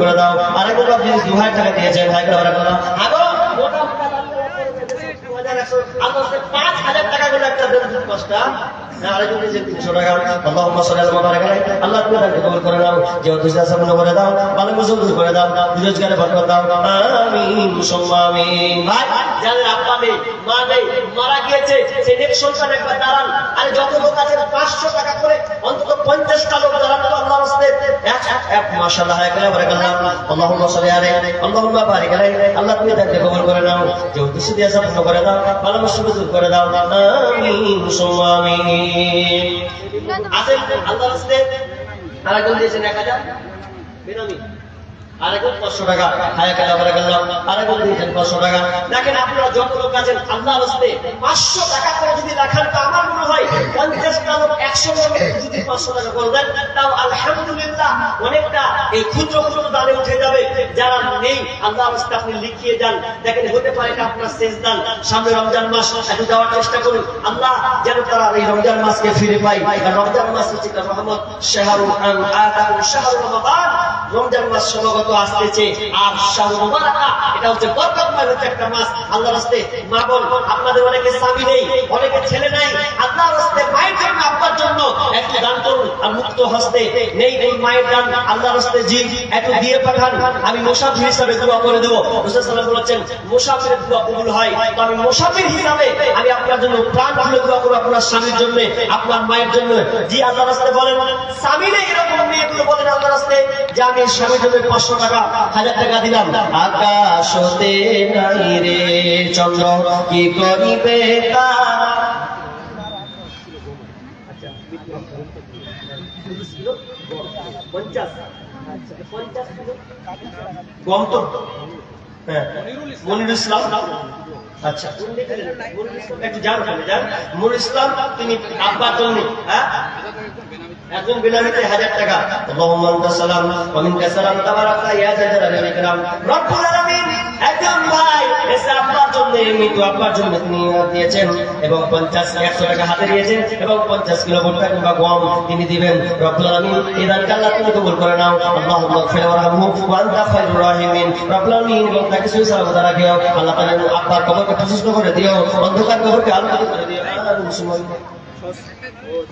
করে দাও। আরেকবার আপনি করে দাও যে অতিষ্ঠা করে দাও। ভালো মজুর যাদের আব্বা মা নেই মারা গিয়েছে, সে নেক্সট সন্তান আরে যত লোক আছে 500 এক এক, মাশাআল্লাহ, হায় করে বারাকাল্লাহ। আল্লাহুম্মা সাল্লি আলাইহি, আল্লাহুম্মা বারিক আলাইহি। আল্লাহ তুমি তাকে কবুল করে নাও, যে উদ্দেশ্য দিয়ে আছে পূর্ণ করে আরেকজন দিয়েছেন এক হাজার। বেনামি। যারা নেই আল্লাহর হস্তে আপনি লিখিয়ে যান দেখেন, হতে পারে আপনার শেষ দান। সামনে রমজান মাস, একটু যাওয়ার চেষ্টা করুন। আল্লাহ যেন তারা এই রমজান মাসকে ফিরে পাই রমজান মাস হচ্ছে রহমত। রমাদান। রমজান মাস সমাগত হস্তে আমি মুসাফির হিসাবে দোয়া করে দেবো। বলেছেন, মুসাফিরের দোয়া কবুল হয়। তো আমি মুসাফির হিসাবে আমি আপনার জন্য প্রাণ খুলে দোয়া করব আপনার স্বামীর জন্য, আপনার মায়ের জন্য। জি আল্লাহ রাস্তে বলেন, স্বামী নেই এরকম আল্লাহ যে আমি স্বামীর জন্য পাঁচশো টাকা, হাজার টাকা দিলাম। আকাশ হতে নাই রে চন্দ্র, কি করিবে তা? হ্যাঁ। আচ্ছা। তিনি আব্বা তন্নি হ্যাঁ? একজন বেনামিতে হাজার টাকা। আল্লাহুম্মা সালাম, ওয়া সালাম, তাবারাকা যা জালালি ইকরাম রব্বুল আলামিন একজন ভাই এসে আব্বার জন্য, মৃত্যু এবং পঞ্চাশ কিলো ভুট্টা দিবেন। রব্বুল আলামিন এই দানকে আল্লাহ তুমি কবুল করে নাও। তাকে আল্লাহ তাআলা আব্বার কবরকে প্রশস্ত করে দিও। অন্ধকার কবরকে আলোকিত করে দিও।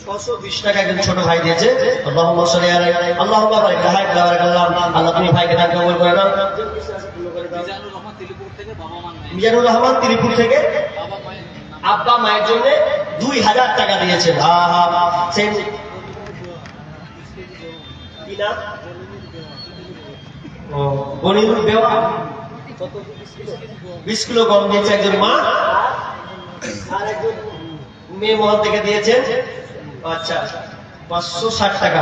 ছশো বিশ টাকা একজন ছোট ভাই দিয়েছে। বারাকাল্লাহ। আল্লাহ তুমি ভাইকে কবুল করে মিজানুর রহমান রহমান ত্রিপুর থেকে আব্বা মায়ের জন্য দুই হাজার টাকা হা সেই বিশ কিলো গম দিয়েছে একজন মা। আর একজন মেয়ে মহল থেকে দিয়েছেন আচ্ছা পাঁচশো ষাট টাকা।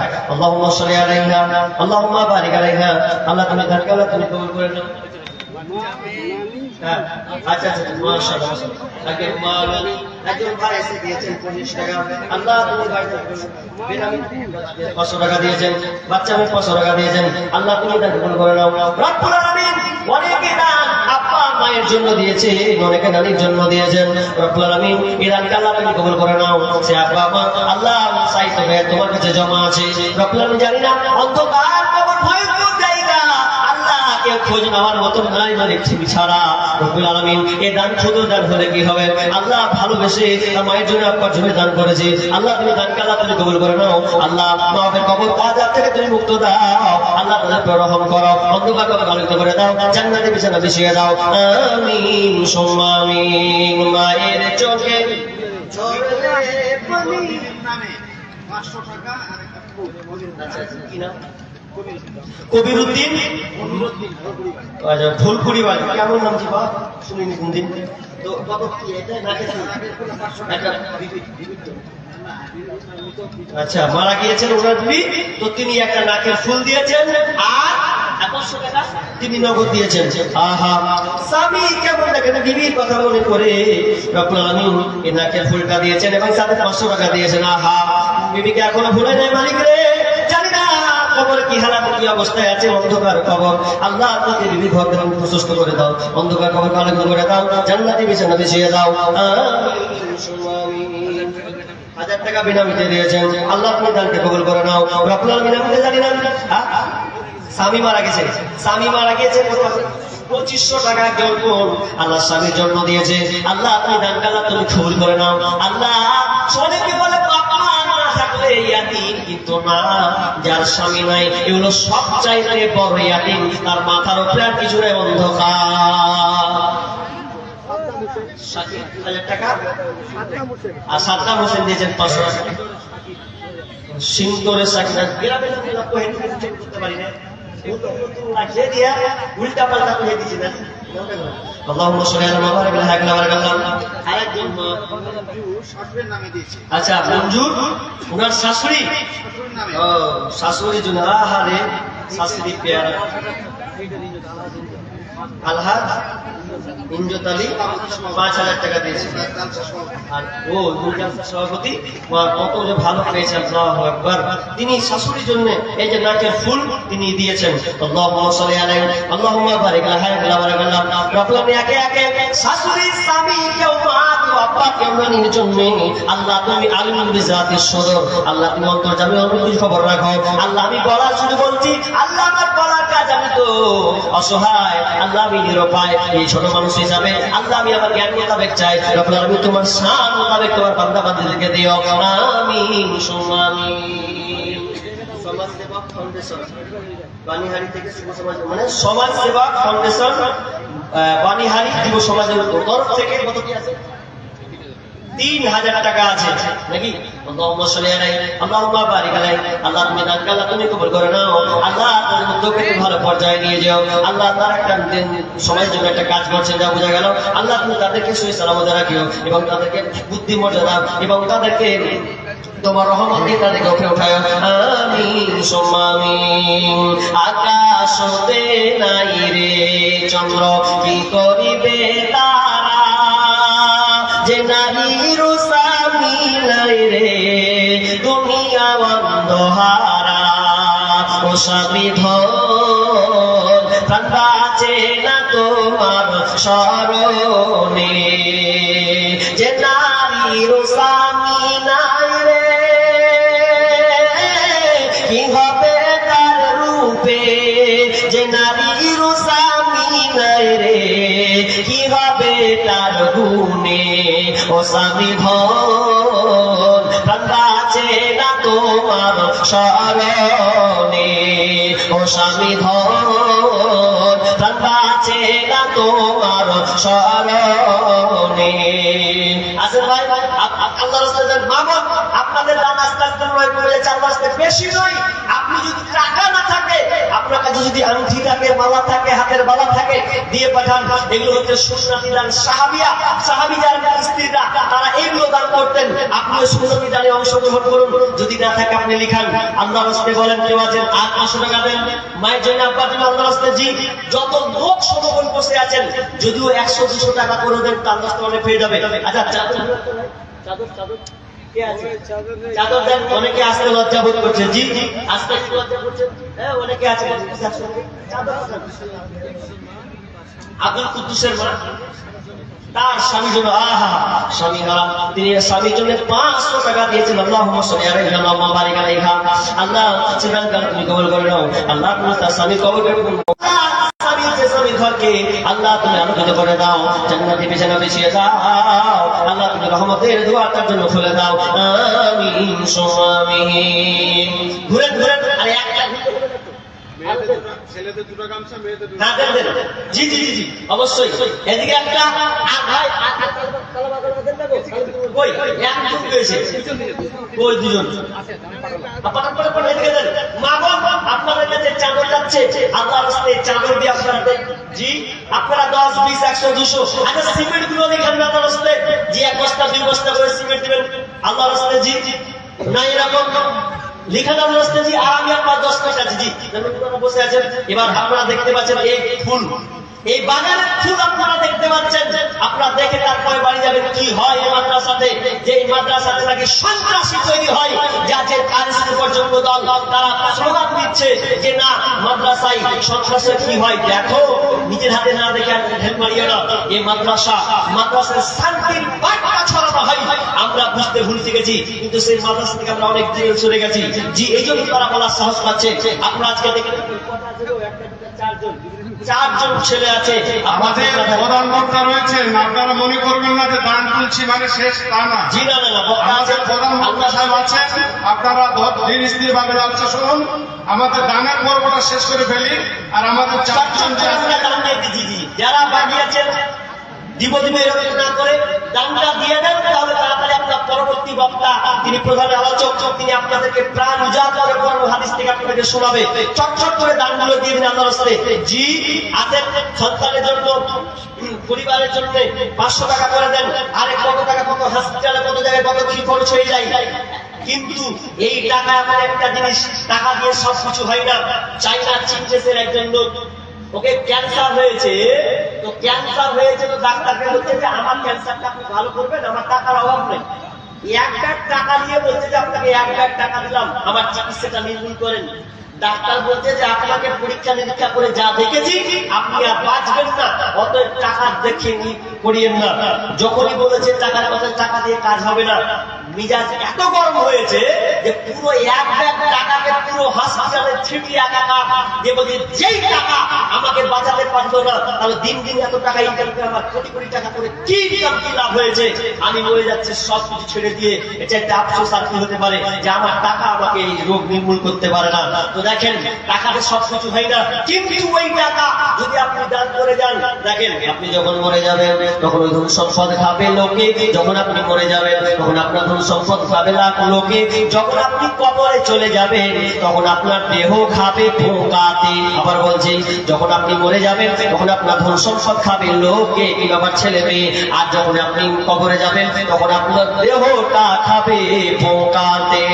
তুমি করে নাও। হ্যাঁ, আচ্ছা আচ্ছা এসে দিয়েছেন 25 টাকা। আল্লাহ তুমি ভাই বেনামি 500 টাকা দিয়েছেন। বাচ্চা 500 টাকা দিয়েছেন। আল্লাহ তুমি তাকে কবুল করে নাও। রব্বুল অনেকে মায়ের জন্য দিয়েছে অনেকে নানির জন্য দিয়েছেন। রব্বুল আলামিন দানকে আল্লাহ তুমি কবুল করে নাও। সে আব্বা আল্লাহ, সাইতে তোমার কাছে জমা আছে। রব্বুল আলামিন, জানি না, অন্ধকার আল্লাহ কেউ খোঁজ নেওয়ার মতো নাই মানে ছাড়া। রব্বুল আলামিন এই দান শুধু দান হলে কি হবে? আল্লাহ ভালোবেসে মায়ের জন্য আপনার জন্য দান করেছে। আল্লাহ তুমি দানকে আল্লাহ তুমি কবুল করে নাও। আল্লাহ কবর থেকে তুমি মুক্ত দাও। আল্লাহ তাদের রহম করো। অন্ধকার আলোকিত করে দাও। জান্নাতে বিছানা বিছিয়ে দাও। আমিন মায়ের চোখে পানি। টাকা আর একটা আচ্ছা আচ্ছা, কি নাম? কবির উদ্দিন আচ্ছা ফুলপুরি বাড়ি কেমন নাম জি বা শুনিনি কোনদিন। তো? আচ্ছা মারা গিয়েছেন ওনার বিবি তো তিনি একটা নাকের ফুল দিয়েছেন আর তিনি নগদ দিয়েছেন। আহা স্বামী কেমন দেখেন? বিবির কথা মনে করে আলামিন এই নাকের ফুলটা দিয়েছেন এবং সাথে পাঁচশো টাকা দিয়েছেন। আহা বিবিকে এখনও ভুলে নেই মালিক রে কবর কি হালাত কি অবস্থায় আছে? অন্ধকার কবর। আল্লাহ আপনাকে বিবি ঘরকে প্রশস্ত করে দাও। অন্ধকার কবর আলোকিত করে দাও। জান্নাতি বিছানা বিছিয়ে দাও। হাজার টাকা দিয়েছেন। আল্লাহ আপনি দানকে কবুল করে নাও। জানি না? স্বামী মারা গেছে। স্বামী মারা পঁচিশশো টাকা আল্লাহ স্বামীর জন্য দিয়েছে। আল্লাহ আপনি দান কাল্লা তুমি খবর করে নাও। আল্লাহ অনেকে বলে ইয়াতিম কিন্তু না যার স্বামী নাই এগুলো সব চাইতে বড় ইয়াতিম তার মাথার উপরে আর কিছু নেই অন্ধকার ষাট হাজার টাকা আর সাদ্দাম হোসেন দিয়েছেন পাঁচশো টাকা সিন্দুরের সাকিনা গ্রামে লোকে লাভ করে হেঁটে হেঁটে চেক করতে পারি না নতুন নতুন লাগিয়ে দিয়া উল্টা পাল্টা করে দিছি না اللهم صل على محمد وعلى آل محمد আচ্ছা মঞ্জুর ওনার শাশুড়ি? শাশুড়ি জন্য আহারে শাশুড়ি পেয়ারা। আলহাজ আলী, পাঁচ হাজার টাকা আর ও সভাপতি কত যে ভালো পেয়েছেন, আল্লাহু আকবার। তিনি শাশুড়ির জন্য এই যে ফুল তিনি দিয়েছেন। আল্লাহ, তুমি সদর। আল্লাহ, তুমি খবর রাখো। আল্লাহ, আমি বলা শুধু বলছি, আল্লাহ, আমার বলার কাজ আমি তো অসহায়। আল্লাহ আমি নিরপায়, এই ছোট মানুষ হিসাবে আল্লাহ আমি আমার জ্ঞান মোতাবেক চাই। রব্বুল আমি তোমার শান মোতাবেক তোমার বান্দা বান্দিদেরকে দিও। আমিন সুম্মা আমিন সমাজ সেবক ফাউন্ডেশন বানিহারি থেকে যুব সমাজ মানে সমাজ সেবক ফাউন্ডেশন বানিহারি যুব সমাজের তরফ থেকে, কত কি আছে? তিন হাজার টাকা আছে। নাকি? আল্লাহ আল্লাহ করে আল্লাহ নিয়ে যাও। আল্লাহ একটা জন্য একটা কাজ যা আল্লাহ তাদেরকে এবং তাদেরকে বুদ্ধি মর্যাদা এবং তাদেরকে তোমার রহমত তাদেরকে উঠায় আমিন, সুম্মা আকাশ নাই রে, চন্দ্র কি করিবে তারা যে নারীর স্বামী নাই রে, তুমি অন্ধহারা ও স্বামী ধর প্রাণ বাঁচে না তোমার স্মরণে ও স্বামী ধন প্রাণ বাঁচে না তোমার স্মরণে। তারা দান করতেন। আপনিও অংশগ্রহণ করুন। যদি না থাকে, আপনি লিখান। আল্লাহ রাস্তে বলেন, কেউ আছেন? আট পাঁচশো টাকা দেন? মায়ের জন্য আব্বার জন্য আল্লাহ জি। যত লোক সমবন বসে আছেন, যদিও একশো, দুশো টাকা করে দেন, তার রাস্তে পেয়ে যাবে। আচ্ছা। চাদর চাদর। চাদর কে আছে? চাদর দেন অনেকে আসতে লজ্জা বোধ করছে। জি আসতে লজ্জা করছে। হ্যাঁ অনেকে আছে চাদর কুদ্দুসের মা তার স্বামী জন্য আহা স্বামী হারা তিনি স্বামীর জন্য পাঁচশো টাকা দিয়েছেন। আল্লাহ আল্লাহ বারিক আলাইহা। আল্লাহ সেখান কার তুমি কবল করে নাও। আল্লাহ তার স্বামী কবল করে স্বামীর ঘরকে আল্লাহ তুমি আলোকিত করে দাও জান্নাতি বিছানা বিছিয়ে দাও, আল্লাহ তুমি রহমতের দোয়া তার জন্য খুলে দাও, আমিন সুম্মা ঘুরে ঘুরেন আরে ছেলেদের দুটো গামছা মেয়েদের জি জি জি অবশ্যই। এদিকে একটা, আর ভাই আর- আর- কই একজন কই দুজন আপনারা পরে পরে এদিকে দেন। মা বাবা আপনাদের কাছে চাদর যাচ্ছে আল্লাহ রাস্তায় চাদর দিয়ে আপনারা জি আপনারা দশ বিশ একশো দুশো। আচ্ছা সিমেন্টগুলো দেখান আল্লাহ রাস্তায় জি এক বস্তা দুই বস্তা করে সিমেন্ট দিবেন। আল্লাহ রাস্তায় জি। না এরকম। লিখা দাম রাস্তা জি। আর আমি আপনার দশ পয়সা আছি জি বসে আছেন। এবার আপনারা দেখতে পাচ্ছেন এই ফুল। এই বাগানের ফুল আপনারা দেখতে পাচ্ছেন। আপনারা দেখে তারপরে বাড়ি যাবেন কি হয় এই মাদ্রাসাতে। যে মাদ্রাসাতে নাকি সন্ত্রাসী তৈরি হয় যা যে কারিস্ট পর্যন্ত দল তারা স্লোগান দিচ্ছে যে না মাদ্রাসায় সন্ত্রাসের কি হয় দেখো। নিজের হাতে না দেখে আর ঢেল মারিও না। এই মাদ্রাসা মাদ্রাসার শান্তির বার্তা ছড়ানো হয়। আমরা বুঝতে ভুল শিখেছি কিন্তু সেই মাদ্রাসা থেকে আমরা অনেক দূরে সরে গেছি। জি এই জন্য তারা বলার সাহস পাচ্ছে। আপনারা আজকে ছিল? একটা, চারজন। ছেলে আছে। আমাদের প্রধান বক্তা রয়েছেন। আপনারা মনে করবেন না যে দান তুলছি মানে শেষ তা না। জি। আমাদের প্রধান বক্তা সাহেব আছেন। আপনারা ধীর স্থির ভাবে আলোচনা শুনুন। আমাদের দানের পর্বটা শেষ করে ফেলি। আর আমাদের চারজন। যারা বানিয়েছেন দিব দিব এরকম না করে দানটা দিয়ে দেন, তাহলে তাড়াতাড়ি আপনার পরবর্তী বক্তা, তিনি প্রধান আলোচক, তিনি আপনাদেরকে প্রাণ উজাড় করে কোরআন হাদিস থেকে আপনাদেরকে শোনাবে। চটচট করে দানগুলো দিয়ে দিন আল্লাহর রাস্তায় জি, আছেন, সন্তানের জন্য, পরিবারের জন্য পাঁচশো টাকা করে দেন আরে কত টাকা কত হসপিটালে কত জায়গায় কত কি খরচ হয়ে যায়। কিন্তু এই টাকা এমন একটা জিনিস, টাকা দিয়ে সব কিছু হয় না। চাইনা চীন দেশের একজন লোক ওকে ক্যান্সার হয়েছে, তো ক্যান্সার হয়েছে তো ডাক্তারকে বলছে যে আমার ক্যান্সারটা আপনি ভালো করবেন, আমার টাকার অভাব নেই। এক ব্যাগ টাকা দিয়ে বলছে যে আপনাকে এক ব্যাগ টাকা দিলাম, আমার চিকিৎসাটা নির্মূল করেন। ডাক্তার বলছে যে আপনাকে পরীক্ষা নিরীক্ষা করে যা দেখেছি, আপনি আর বাঁচবেন না, অতএব টাকা দেখে নি করিয়েন না। যখনই বলেছে টাকার কথা, টাকা দিয়ে কাজ হবে না। মিজাজ এত গরম হয়েছে যে পুরো এক ব্যাগ টাকাকে পুরো হসপিটালে ছিটিয়ে একাকার যে বলছে, যেই টাকা আমাকে বাঁচাতে পারল না, তাহলে দিন দিন এত টাকা ইনকাম করে আমার কোটি কোটি টাকা করে কি ইনকাম কি লাভ হয়েছে? আমি মরে যাচ্ছি সব কিছু ছেড়ে দিয়ে। এটা একটা আফসোস আর কি হতে পারে যে আমার টাকা আমাকে এই রোগ নির্মূল করতে পারে না। তো দেখেন, টাকাতে সব কিছু হয় না, কিন্তু ওই টাকা যদি আপনি দান করে যান, দেখেন, আপনি যখন মরে যাবেন, তখন ওই ধরুন সব সম্পদ খাবে লোকে। যখন আপনি মরে যাবেন, তখন আপনার ধরুন সম্পদ খাবে লাখ লোকে, যখন আপনি কবরে চলে যাবেন, তখন আপনার দেহ খাবে পোকাতে আবার বলছি, যখন আপনি মরে যাবেন, তখন আপনার ধন সম্পদ খাবে লোকে আমার ছেলে মেয়ে। আর যখন আপনি কবরে যাবেন, তখন আপনার দেহটা খাবে পোকাতে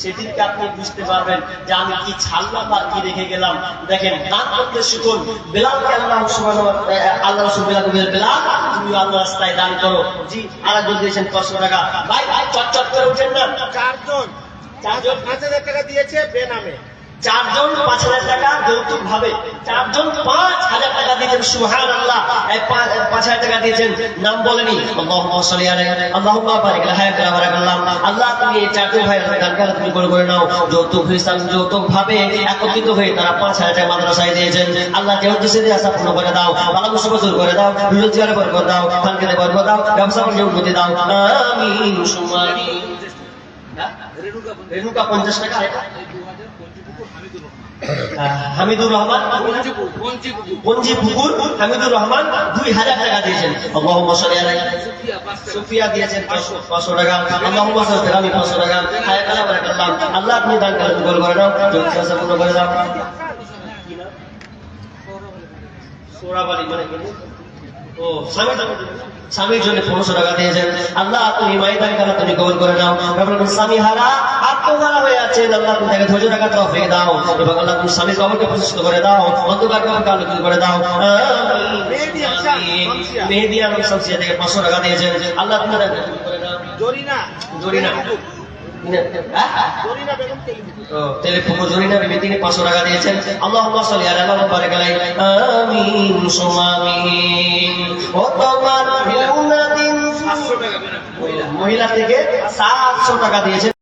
সেদিনকে আপনি বুঝতে পারবেন যে আমি কি ছাড়লাম আর কি রেখে গেলাম? দেখেন, দান করতে শিখুন। বেলালকে আল্লাহ আল্লাহ বেলাল তুমি আল্লাহ রাস্তায় দান করো। জি আর দু দিয়েছেন পাঁচশো টাকা। ভাই ভাই চট চট করে উঠেন না। চারজন। চারজন। পাঁচ হাজার টাকা দিয়েছে বেনামে। চারজন পাঁচ হাজার টাকা যৌতুক ভাবে চারজন পাঁচ হাজার টাকা দিয়েছেন সুহান আল্লাহ পাঁচ হাজার টাকা দিয়েছেন নাম বলেনি। আল্লাহুম্মা সাল্লি আলাইহি আল্লাহুম্মা বারিক লাহা ওয়া বারাকাল্লাহ আল্লাহ তুমি এই চারজন ভাই দানকে তুমি করে করে নাও। যৌতুক হিসাব যৌতুক ভাবে একত্রিত হয়ে তারা পাঁচ হাজার টাকা মাদ্রাসায় দিয়েছেন। আল্লাহ যে উদ্দেশ্যে দিয়ে আসা পূর্ণ করে দাও ভালো মুসিবত দূর করে দাও রোজগারে বরকত দাও খানকে বরকত দাও ব্যবসা বাণিজ্যে উন্নতি দাও। আমিন সুম্মা আমিন। রেণুকা বন্ধু, রেণুকা পঞ্চাশ টাকা এটা এই দু হাজার পঞ্চপুকুর হামিদুর রহমান পুকুর, হামিদুর রহমান, দুই হাজার টাকা দিয়েছেন। পাঁচশো টাকা। পাঁচশো টাকা। আল্লাহ আপনি দান কবুল করে দাও পূর্ণ করে দাও সোরাবালি মানে ও স্বামী স্বামীর জন্য পনেরোশো টাকা দিয়েছেন। আল্লাহ তুমি মাইদান কালা তুমি কবুল করে নাও। এবং স্বামী হারা আত্মহারা হয়ে আছেন আল্লাহ তুমি তাকে ধৈর্য রাখা তৌফিক দাও। এবং আল্লাহ তুমি স্বামীর কবরকে প্রশস্ত করে দাও। অন্ধকার কবরকে আলোকিত করে দাও। মেহেদি। আলম শামসিয়া থেকে পাঁচশো টাকা দিয়েছেন। আল্লাহ তুমি তাকে করে দাও জরিনা। জরিনা। তিনি পাঁচশো টাকা দিয়েছেন। আল্লাহ আমিন সুম্মা ও তোমার মহিলা থেকে সাতশো টাকা দিয়েছেন।